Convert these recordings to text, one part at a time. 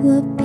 will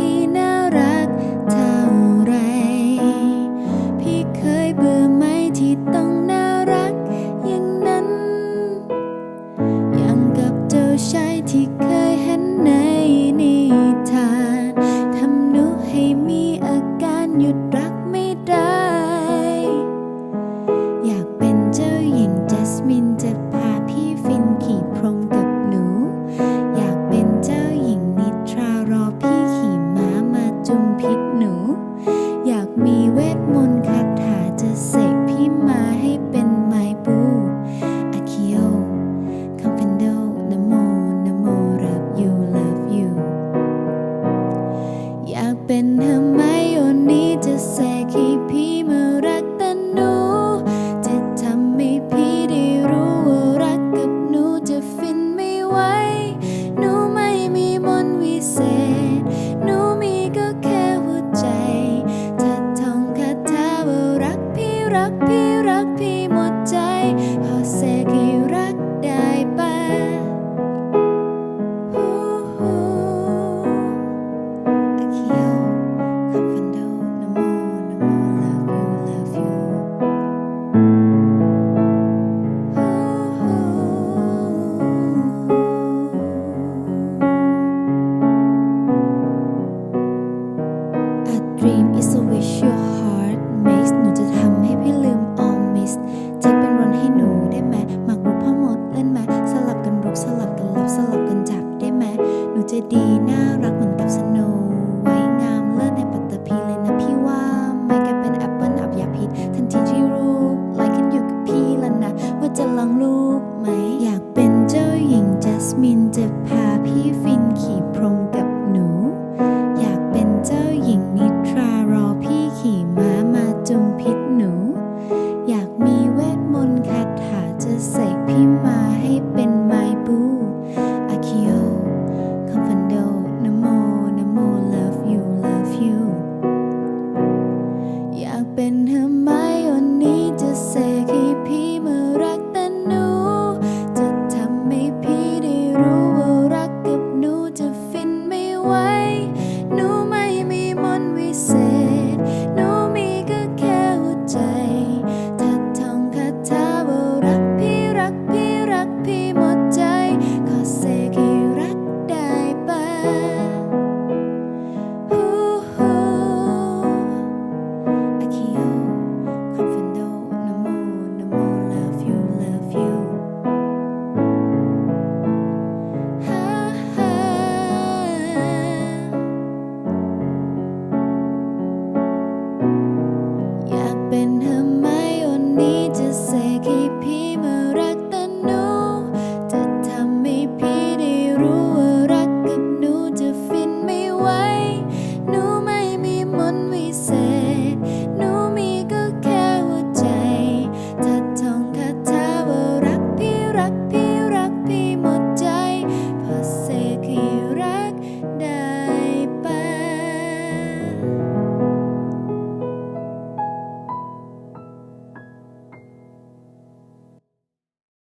รักพี่รักพี่ม จะดีน่ารักเหมือนกับสโนไว้งามเลิศในปัตตภีเลยนะพี่ว่าไม่แกเป็นแอปเปิลอับยาพิษทันทีที่รู้ไลค์กันอยู่กับพี่แล้วนะ ว่าจะลองลูกไหม อยากเป็นเจ้าหญิงจัสมินจะพาพี่ฟินขี่พรมกับหนู อยากเป็นเจ้าหญิงนิทรารอพี่ขี่ม้ามาจุมพิษหนู อยากมีเวทมนต์คาถาจะใส่พี่ away.